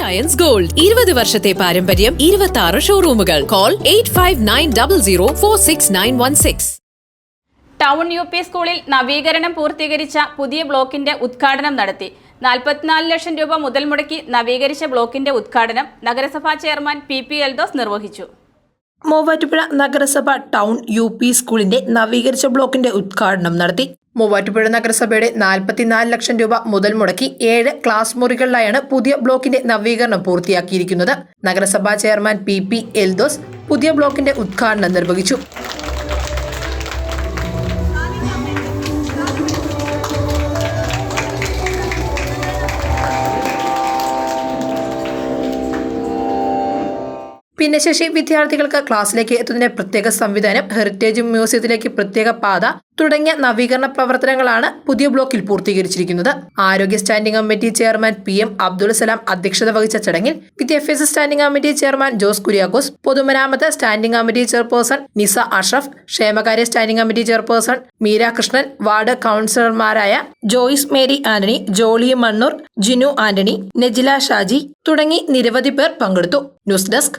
Ions gold ഇരുപത് വർഷത്തെ പാരമ്പര്യം ഇരുപത്തി ആറ് ഷോറൂമുകൾ call eight five nine double zero four six nine one six town U P സ്കൂളിൽ നവീകരണം പൂർത്തീകരിച്ച പുതിയ ബ്ലോക്കിന്റെ ഉദ്ഘാടനം നടത്തി. നാൽപ്പത്തിനാല് ലക്ഷം രൂപ മുതൽ മുടക്കി നവീകരിച്ച ബ്ലോക്കിന്റെ ഉദ്ഘാടനം നഗരസഭാ ചെയർമാൻ പി പി എൽദോസ് നിർവഹിച്ചു. മൂവാറ്റുപുഴ നഗരസഭ ടൗൺ യു പി സ്കൂളിന്റെ നവീകരിച്ച ബ്ലോക്കിന്റെ ഉദ്ഘാടനം നടത്തി മൂവാറ്റുപുഴ നഗരസഭയുടെ നാൽപ്പത്തിനാല് ലക്ഷം രൂപ മുതൽ മുടക്കി ഏഴ് ക്ലാസ് മുറികളിലായാണ് പുതിയ ബ്ലോക്കിന്റെ നവീകരണം പൂർത്തിയാക്കിയിരിക്കുന്നത്. നഗരസഭാ ചെയർമാൻ പി പി എൽദോസ് പുതിയ ബ്ലോക്കിന്റെ ഉദ്ഘാടനം നിർവഹിച്ചു. ഭിന്നശേഷി വിദ്യാർത്ഥികൾക്ക് ക്ലാസ്സിലേക്ക് എത്തുന്നതിന് പ്രത്യേക സംവിധാനം ഹെറിറ്റേജ് മ്യൂസിയത്തിലേക്ക് പ്രത്യേക പാത തുടങ്ങിയ നവീകരണ പ്രവർത്തനങ്ങളാണ് പുതിയ ബ്ലോക്കിൽ പൂർത്തീകരിച്ചിരിക്കുന്നത്. ആരോഗ്യ standing committee chairman P M Abdul Salam അധ്യക്ഷത വഹിച്ച ചടങ്ങിൽ വിദ്യാഭ്യാസ standing committee chairman Jose Kuriakose പൊതുമരാമത്ത് standing committee chairperson Nisa Ashraf ക്ഷേമകാര്യ standing committee chairperson Meera Krishnan ward കൗൺസിലർമാരായ ജോയിസ് മേരി ആന്റണി ജോളി മണ്ണൂർ ജിനു ആന്റണി നെജില ഷാജി തുടങ്ങി നിരവധി പേർ പങ്കെടുത്തു. News desk